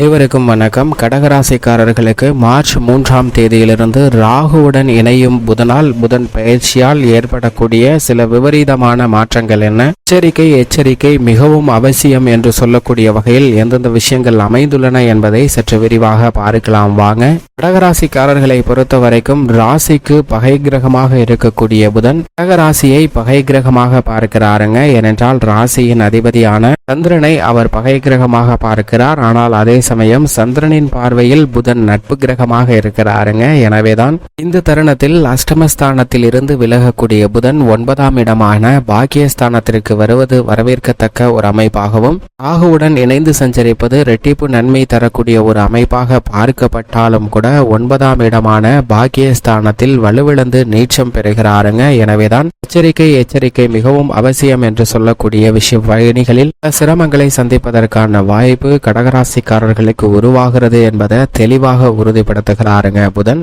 அனைவருக்கும் வணக்கம். கடகராசிக்காரர்களுக்கு மார்ச் மூன்றாம் தேதியிலிருந்து ராகுவுடன் இணையும் புதனால் புதன் பயிற்சியால் ஏற்படக்கூடிய சில விபரீதமான மாற்றங்கள் என்ன? எச்சரிக்கை எச்சரிக்கை மிகவும் அவசியம் என்று சொல்லக்கூடிய வகையில் எந்தெந்த விஷயங்கள் அமைந்துள்ளன என்பதை சற்று விரிவாக பார்க்கலாம் வாங்க. கடகராசிக்காரர்களை பொறுத்த வரைக்கும் ராசிக்கு பகை கிரகமாக இருக்கக்கூடிய புதன் கடகராசியை பகை கிரகமாக பார்க்கிறாருங்க. ஏனென்றால் ராசியின் அதிபதியான சந்திரனை அவர் பகை கிரகமாக பார்க்கிறார். ஆனால் அதே சமயம் சந்திரனின் பார்வையில் புதன் நட்பு கிரகமாக இருக்கிறாருங்க. எனவேதான் இந்த தருணத்தில் அஷ்டமஸ்தானத்தில் இருந்து விலகக்கூடிய புதன் ஒன்பதாம் இடமான பாக்கியஸ்தானத்திற்கு வருவது வரவேற்கத்தக்க ஒரு அமைப்பாகவும் ராகுவுடன் இணைந்து சஞ்சரிப்பது ரெட்டிப்பு நன்மை தரக்கூடிய ஒரு அமைப்பாக பார்க்கப்பட்டாலும் கூட ஒன்பதாம் இடமான பாக்கியஸ்தானத்தில் வலுவிழந்து நீச்சம் பெறுகிறாருங்க. எனவேதான் எச்சரிக்கை எச்சரிக்கை மிகவும் அவசியம் என்று சொல்லக்கூடிய விஷய பயணிகளில் பல சிரமங்களை சந்திப்பதற்கான வாய்ப்பு கடகராசிக்காரர்கள் அவர்களுக்கு உருவாகிறது என்பதை தெளிவாக உறுதிப்படுத்துகிறாருங்க புதன்.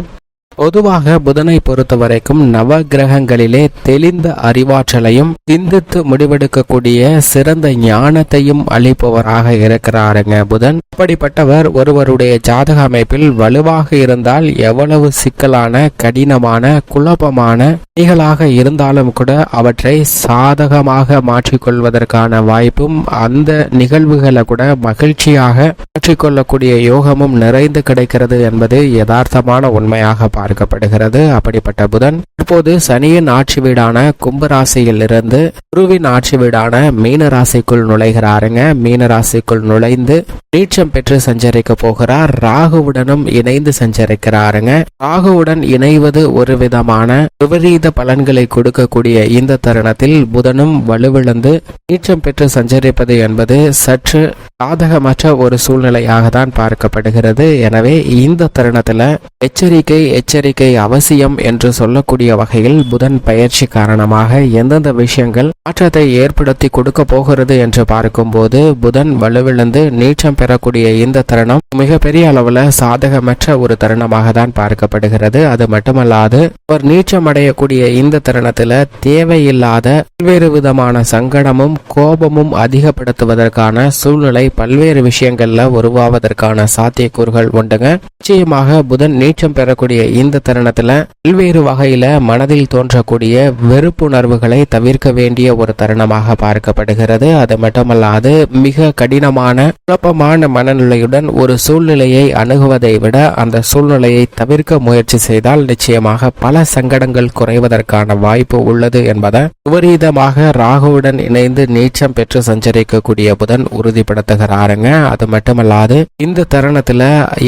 பொதுவாக புதனை பொறுத்த வரைக்கும் நவ கிரகங்களிலே தெளிந்த அறிவாற்றலையும் சிந்தித்து முடிவெடுக்கக்கூடிய சிறந்த ஞானத்தையும் அளிப்பவராக இருக்கிறாருங்க புதன். அப்படிப்பட்டவர் ஒருவருடைய ஜாதக அமைப்பில் வலுவாக இருந்தால் எவ்வளவு சிக்கலான கடினமான குழப்பமான பணிகளாக இருந்தாலும் கூட அவற்றை சாதகமாக மாற்றிக்கொள்வதற்கான வாய்ப்பும் அந்த நிகழ்வுகளை கூட மகிழ்ச்சியாக மாற்றிக்கொள்ளக்கூடிய யோகமும் நிறைந்து கிடைக்கிறது என்பது யதார்த்தமான உண்மையாக பார்க்கப்படுகிறது. அப்படிப்பட்ட புதன் இப்போது சனியின் ஆட்சி வீடான கும்பராசியிலிருந்து குருவின் ஆட்சி வீடான மீன ராசிக்குள் நுழைகிறாருங்க. மீன ராசிக்குள் நுழைந்து நீச்சம் பெற்று சஞ்சரிக்க போகிறார். ராகுவுடனும் இணைந்து சஞ்சரிக்கிறாருங்க. ராகுவுடன் இணைவது ஒரு விதமான விபரீத பலன்களை கொடுக்கக்கூடிய இந்த தருணத்தில் புதனும் வலுவிழந்து நீச்சம் பெற்று சஞ்சரிப்பது என்பது சற்று சாதகமற்ற ஒரு சூழ்நிலையாக தான் பார்க்கப்படுகிறது. எனவே இந்த தருணத்துல எச்சரிக்கை எச்சரிக்கை அவசியம் என்று சொல்லக்கூடிய வகையில் புதன் பயிற்சி காரணமாக எந்தெந்த விஷயங்கள் மாற்றத்தை ஏற்படுத்தி கொடுக்க போகிறது என்று பார்க்கும்போது புதன் வலுவிழந்து நீச்சம் பெறக்கூடிய இந்த தருணம் மிகப்பெரிய அளவுல சாதகமற்ற ஒரு தருணமாக தான் பார்க்கப்படுகிறது. அது மட்டுமல்லாது அவர் நீச்சம் அடையக்கூடிய இந்த தருணத்துல தேவையில்லாத பல்வேறு விதமான சங்கடமும் கோபமும் அதிகப்படுத்துவதற்கான சூழ்நிலை பல்வேறு விஷயங்கள்ல உருவாவதற்கான சாத்தியக்கூறுகள் உண்டுங்க. நிச்சயமாக புதன் நீச்சம் பெறக்கூடிய இந்த தருணத்துல பல்வேறு வகையில மனதில் தோன்றக்கூடிய வெறுப்புணர்வுகளை தவிர்க்க வேண்டிய ஒரு தருணமாக பார்க்கப்படுகிறது. அது மட்டுமல்லாது மிக கடினமான குழப்பமான மனநிலையுடன் ஒரு சூழ்நிலையை அணுகுவதை விட அந்த சூழ்நிலையை தவிர்க்க முயற்சி செய்தால் நிச்சயமாக பல சங்கடங்கள் குறைவதற்கான வாய்ப்பு உள்ளது என்பதை விபரீதமாக ராகுவுடன் இணைந்து நீச்சம் பெற்று சஞ்சரிக்கக்கூடிய புதன் உறுதிப்படுத்துகிறாருங்க. அது மட்டுமல்லாது இந்த தருணத்துல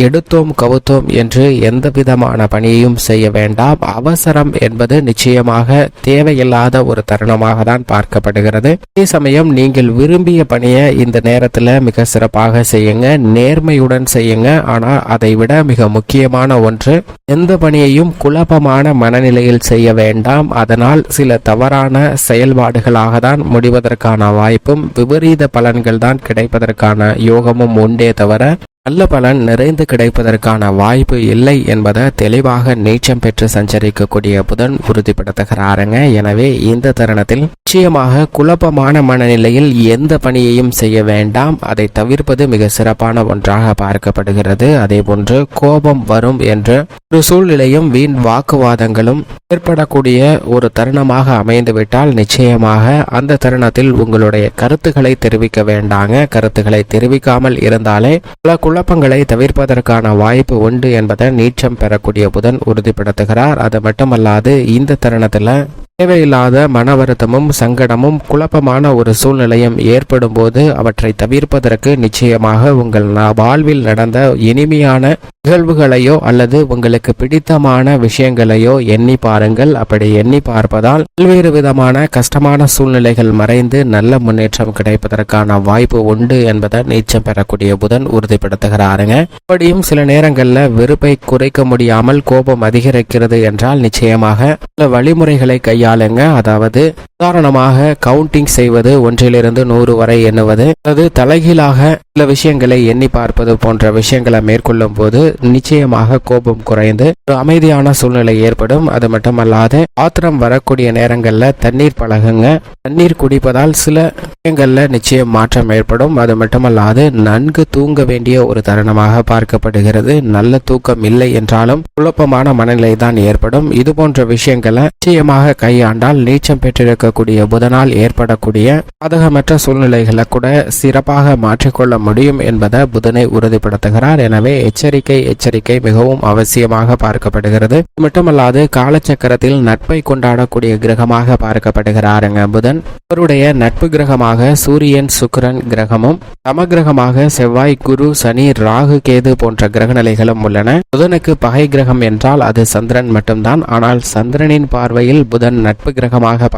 எடுத்தோம் கவுத்தோம் என்று எந்த விதமான பணியையும் செய்ய வேண்டாம். அவசரம் என்பது நிச்சயமாக தேவையில்லாத ஒரு தருணமாக தான் பார்க்கப்படுகிறது. அதே சமயம் நீங்கள் விரும்பிய பணியை இந்த நேரத்துல மிக சிறப்பாக செய்யுங்க. நேர்மையுடன் செய்யுங்க. ஆனால் அதை விட மிக முக்கியமான ஒன்று எந்த பணியையும் குழப்பமான மனநிலையில் செய்ய வேண்டாம். அதனால் சில தவறான செயல்பாடுகளாக தான் முடிவதற்கான வாய்ப்பும் விபரீத பலன்கள் தான் கிடைப்பதற்கான யோகமும் உண்டே தவிர நல்ல பலன் நிறைந்து கிடைப்பதற்கான வாய்ப்பு இல்லை என்பதை தெளிவாக நீச்சம் பெற்று சஞ்சரிக்கக்கூடிய புதன் உறுதிப்படுத்துகிறாருங்க. எனவே இந்த தருணத்தில் நிச்சயமாக குழப்பமான மனநிலையில் எந்த பணியையும் செய்ய வேண்டாம். அதை தவிர்ப்பது மிக சிறப்பான ஒன்றாக பார்க்கப்படுகிறது. அதே போன்று கோபம் வரும் என்ற ஒரு சூழ்நிலையும் வீண் வாக்குவாதங்களும் ஏற்படக்கூடிய ஒரு தருணமாக அமைந்துவிட்டால் நிச்சயமாக அந்த தருணத்தில் உங்களுடைய கருத்துக்களை தெரிவிக்க வேண்டாங்க. கருத்துக்களை தெரிவிக்காமல் இருந்தாலே பல குழப்பங்களை தவிர்ப்பதற்கான வாய்ப்பு உண்டு என்பதை நீச்சம் பெறக்கூடிய புதன் உறுதிப்படுத்துகிறார். அது மட்டுமல்லாது இந்த தருணத்தில் தேவையில்லாத மன வருத்தமும் சங்கடமும் குழப்பமான ஒரு சூழ்நிலையும் ஏற்படும் போது அவற்றை தவிர்ப்பதற்கு நிச்சயமாக உங்கள் வாழ்வில் நடந்த இனிமையான நிகழ்வுகளையோ அல்லது உங்களுக்கு பிடித்தமான விஷயங்களையோ எண்ணி பாருங்கள். அப்படி எண்ணி பார்ப்பதால் பல்வேறு விதமான கஷ்டமான சூழ்நிலைகள் மறைந்து நல்ல முன்னேற்றம் கிடைப்பதற்கான வாய்ப்பு உண்டு என்பதை நீச்சம் பெறக்கூடிய புதன் உறுதிப்படுத்துகிறாருங்க. அப்படியும் சில நேரங்களில் வெறுப்பை குறைக்க முடியாமல் கோபம் அதிகரிக்கிறது என்றால் நிச்சயமாக சில வழிமுறைகளை வியாழங்க அதாவது உதாரணமாக கவுண்டிங் செய்வது ஒன்றிலிருந்து நூறு வரை எண்ணுவது அல்லது தலைகீழாக சில விஷயங்களை எண்ணி பார்ப்பது போன்ற விஷயங்களை மேற்கொள்ளும் போது நிச்சயமாக கோபம் குறைந்து ஒரு அமைதியான சூழ்நிலை ஏற்படும். அது மட்டுமல்லாது ஆத்திரம் வரக்கூடிய நேரங்களில் தண்ணீர் பழகுங்க. தண்ணீர் குடிப்பதால் சில விஷயங்களில் நிச்சயம் மாற்றம் ஏற்படும். அது மட்டுமல்லாது நன்கு தூங்க வேண்டிய ஒரு தருணமாக பார்க்கப்படுகிறது. நல்ல தூக்கம் இல்லை என்றாலும் குழப்பமான மனநிலை தான் ஏற்படும். இது போன்ற விஷயங்களை நிச்சயமாக கையாண்டால் நீச்சம் இருக்கக்கூடிய புதனால் ஏற்படக்கூடிய பாதகமற்ற சூழ்நிலைகளை கூட சிறப்பாக மாற்றிக்கொள்ள முடியும் என்பதை புதனை உறுதிப்படுத்துகிறார். எனவே எச்சரிக்கை எச்சரிக்கை மிகவும் அவசியமாக பார்க்கப்படுகிறது. மட்டுமல்லாது காலச்சக்கரத்தில் நட்பை கொண்டாடக்கூடிய கிரகமாக பார்க்கப்படுகிறாருங்க புதன். அவருடைய நட்பு கிரகமாக சூரியன் சுக்கிரன் கிரகமும் சமகிரகமாக செவ்வாய் குரு சனி ராகு கேது போன்ற கிரக நிலைகளும் உள்ளன. புதனுக்கு பகை கிரகம் என்றால் அது சந்திரன் மட்டும்தான். ஆனால் சந்திரனின் பார்வையில் புதன் நட்பு கிரகமாக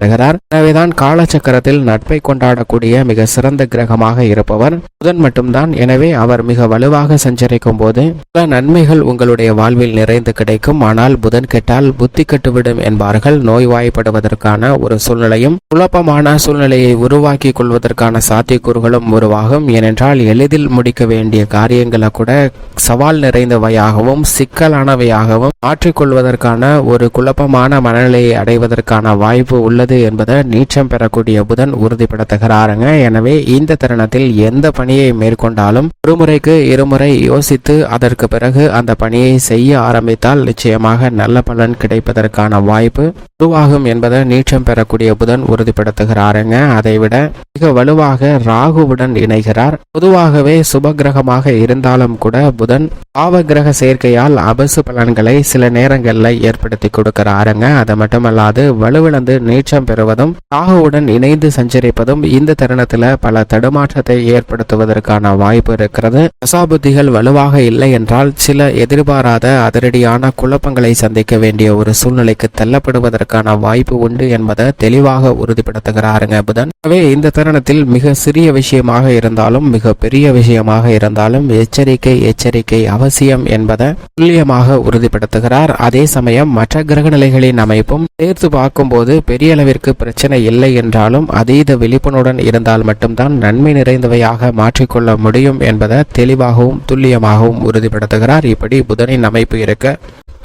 கொண்டாடுகிறார் எனவேதான் காலச்சக்கரத்தில் நட்பை கொண்டாடக்கூடிய மிக சிறந்த கிரகமாக இருப்பவர் புதன் மட்டும்தான். எனவே அவர் மிக வலுவாக சஞ்சரிக்கும் போது பல நன்மைகள் உங்களுடைய வாழ்வில் நிறைந்து கிடைக்கும். ஆனால் புதன் கெட்டால் புத்தி கெட்டுவிடும் என்பார்கள். நோய்வாய்ப்படுவதற்கான ஒரு சூழ்நிலையும் குழப்பமான சூழ்நிலையை உருவாக்கி கொள்வதற்கான சாத்தியக்கூறுகளும் உருவாகும். ஏனென்றால் எளிதில் முடிக்க வேண்டிய காரியங்களை கூட சவால் நிறைந்தவையாகவும் சிக்கலானவையாகவும் மாற்றிக்கொள்வதற்கான ஒரு குழப்பமான மனநிலையை அடைவதற்கான வாய்ப்பு உள்ளது என்பதை நீச்சம் பெறக்கூடிய புதன் உறுதிப்படுத்துகிறாருங்க. எனவே இந்த தருணத்தில் எந்த பணியை மேற்கொண்டாலும் ஒரு முறைக்கு இருமுறை யோசித்து அதற்கு பிறகு அந்த பணியை செய்ய ஆரம்பித்தால் நிச்சயமாக நல்ல பலன் கிடைப்பதற்கான வாய்ப்பு உருவாகும் என்பதை நீச்சம் பெறக்கூடிய புதன் உறுதிப்படுத்துகிறாருங்க. அதைவிட மிக வலுவாக ராகுவுடன் இணைகிறார். பொதுவாகவே சுபகிரகமாக இருந்தாலும் கூட புதன் பாவகிரக சேர்க்கையால் அபசு பலன்களை சில நேரங்களில் ஏற்படுத்தி கொடுக்கிறாருங்க. அது மட்டுமல்லாது வலுவிழந்து நீச்சம் பெறுவதும் ராகுவுடன் இணைந்து சஞ்சரிப்பதும் இந்த தருணத்துல பல தடுமாற்றத்தை ஏற்படுத்துவதற்கான வாய்ப்பு இருக்கிறது. தசாபுத்திகள் வலுவாக இல்லை என்றால் சில எதிர்பாராத அதிரடியான குழப்பங்களை சந்திக்க வேண்டிய ஒரு சூழ்நிலைக்கு தள்ளப்படுவதற்கான வாய்ப்பு உண்டு என்பதை தெளிவாக உறுதிப்படுத்துகிறாருங்க புதன். எனவே இந்த தருணத்தில் மிக சிறிய விஷயமாக இருந்தாலும் மிக பெரிய விஷயமாக இருந்தாலும் எச்சரிக்கை எச்சரிக்கை அவசியம் என்பதை துல்லியமாக உறுதிப்படுத்துகிறார். அதே சமயம் மற்ற கிரக நிலைகளின் அமைப்பும் சேர்த்து பார்க்கும்போது பெரிய அளவிற்கு பிரச்சனை இல்லை என்றாலும் அதீத விழிப்புணர்வுடன் இருந்தால் மட்டும்தான் நன்மை நிறைந்தவையாக மாற்றிக்கொள்ள முடியும் என்பதை தெளிவாகவும் துல்லியமாகவும் உறுதிப்படுத்துகிறார். இப்படி புதனின் அமைப்பு இருக்க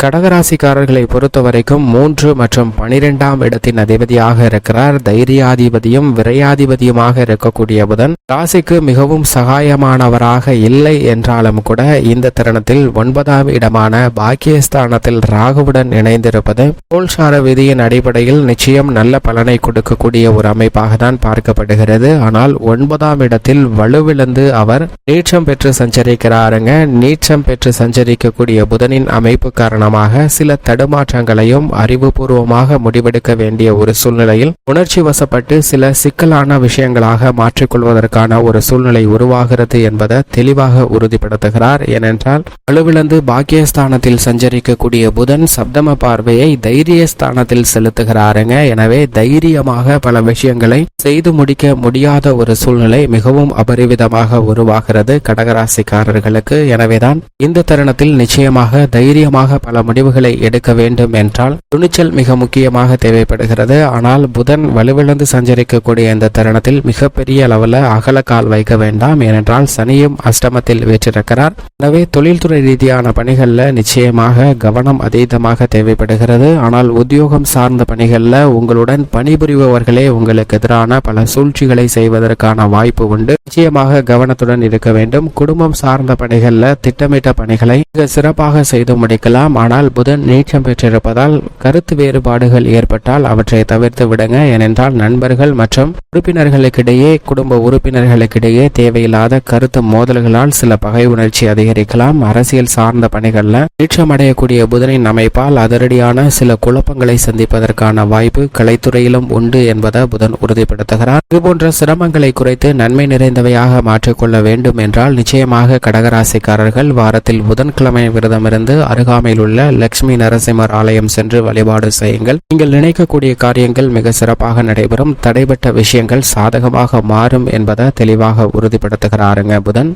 கடகராசிக்காரர்களை பொறுத்த வரைக்கும் மூன்று மற்றும் பனிரெண்டாம் இடத்தின் அதிபதியாக இருக்கிறார். தைரியாதிபதியும் விரையாதிபதியுமாக இருக்கக்கூடிய புதன் ராசிக்கு மிகவும் சகாயமானவராக இல்லை என்றாலும் கூட இந்த தருணத்தில் ஒன்பதாம் இடமான பாக்கியஸ்தானத்தில் ராகுவுடன் இணைந்திருப்பது கோல்சார விதியின் அடிப்படையில் நிச்சயம் நல்ல பலனை கொடுக்கக்கூடிய ஒரு அமைப்பாக தான் பார்க்கப்படுகிறது. ஆனால் ஒன்பதாம் இடத்தில் வலுவிழந்து அவர் நீச்சம் பெற்று சஞ்சரிக்கிறாருங்க. நீச்சம் பெற்று சஞ்சரிக்கக்கூடிய புதனின் அமைப்பு காரணம் காரணமாக சில தடுமாற்றங்களையும் அறிவுபூர்வமாக முடிவெடுக்க வேண்டிய ஒரு சூழ்நிலையில் உணர்ச்சி வசப்பட்டு சில சிக்கலான விஷயங்களாக மாற்றிக்கொள்வதற்கான ஒரு சூழ்நிலை உருவாகிறது என்பதை தெளிவாக உறுதிப்படுத்துகிறார். ஏனென்றால் வலுவிழந்து பாக்கியஸ்தானத்தில் சஞ்சரிக்கக்கூடிய புதன் சப்தம பார்வையை தைரிய ஸ்தானத்தில் செலுத்துகிறாருங்க. எனவே தைரியமாக பல விஷயங்களை செய்து முடிக்க முடியாத ஒரு சூழ்நிலை மிகவும் அபரிவிதமாக உருவாகிறது கடகராசிக்காரர்களுக்கு. எனவேதான் இந்த தருணத்தில் நிச்சயமாக தைரியமாக பல முடிவுகளை எடுக்க வேண்டும் என்றால் துணிச்சல் மிக முக்கியமாக தேவைப்படுகிறது. ஆனால் புதன் வலுவிழந்து சஞ்சரிக்கக்கூடிய இந்த தருணத்தில் மிகப்பெரிய அளவில் அகலக்கால் வைக்க வேண்டாம். ஏனென்றால் சனியும் அஷ்டமத்தில் வீற்றிருக்கிறார். எனவே தொழில்துறை ரீதியான பணிகளில் நிச்சயமாக கவனம் அதீதமாக தேவைப்படுகிறது. ஆனால் உத்தியோகம் சார்ந்த பணிகளில் உங்களுடன் பணிபுரிபவர்களே உங்களுக்கு எதிரான பல சூழ்ச்சிகளை செய்வதற்கான வாய்ப்பு உண்டு. நிச்சயமாக கவனத்துடன் இருக்க வேண்டும். குடும்பம் சார்ந்த பணிகளில் திட்டமிட்ட பணிகளை மிக சிறப்பாக செய்து முடிக்கலாம். ஆனால் புதன் நீச்சம் பெற்றிருப்பதால் கருத்து வேறுபாடுகள் ஏற்பட்டால் அவற்றை தவிர்த்து விடுங்க. ஏனென்றால் நண்பர்கள் மற்றும் உறுப்பினர்களுக்கிடையே குடும்ப உறுப்பினர்களுக்கிடையே தேவையில்லாத கருத்து மோதல்களால் சில பகை உணர்ச்சி அதிகரிக்கலாம். அரசியல் சார்ந்த பணிகளில் நீச்சம் அடையக்கூடிய புதனின் அமைப்பால் அதிரடியான சில குழப்பங்களை சந்திப்பதற்கான வாய்ப்பு கலைத்துறையிலும் உண்டு என்பதை புதன் உறுதிப்படுத்துகிறார். இதுபோன்ற சிரமங்களை குறைத்து நன்மை நிறைந்தவையாக மாற்றிக்கொள்ள வேண்டும் என்றால் நிச்சயமாக கடகராசிக்காரர்கள் வாரத்தில் புதன்கிழமை விரதமிருந்து அருகாமையில் உள்ள லட்சுமி நரசிம்மர் ஆலயம் சென்று வழிபாடு செய்யுங்கள். நீங்கள் நினைக்கக்கூடிய காரியங்கள் மிக சிறப்பாக நடைபெறும். தடைபட்ட விஷயங்கள் சாதகமாக மாறும் என்பதை தெளிவாக உறுதிப்படுத்துகிறாருங்க புதன்.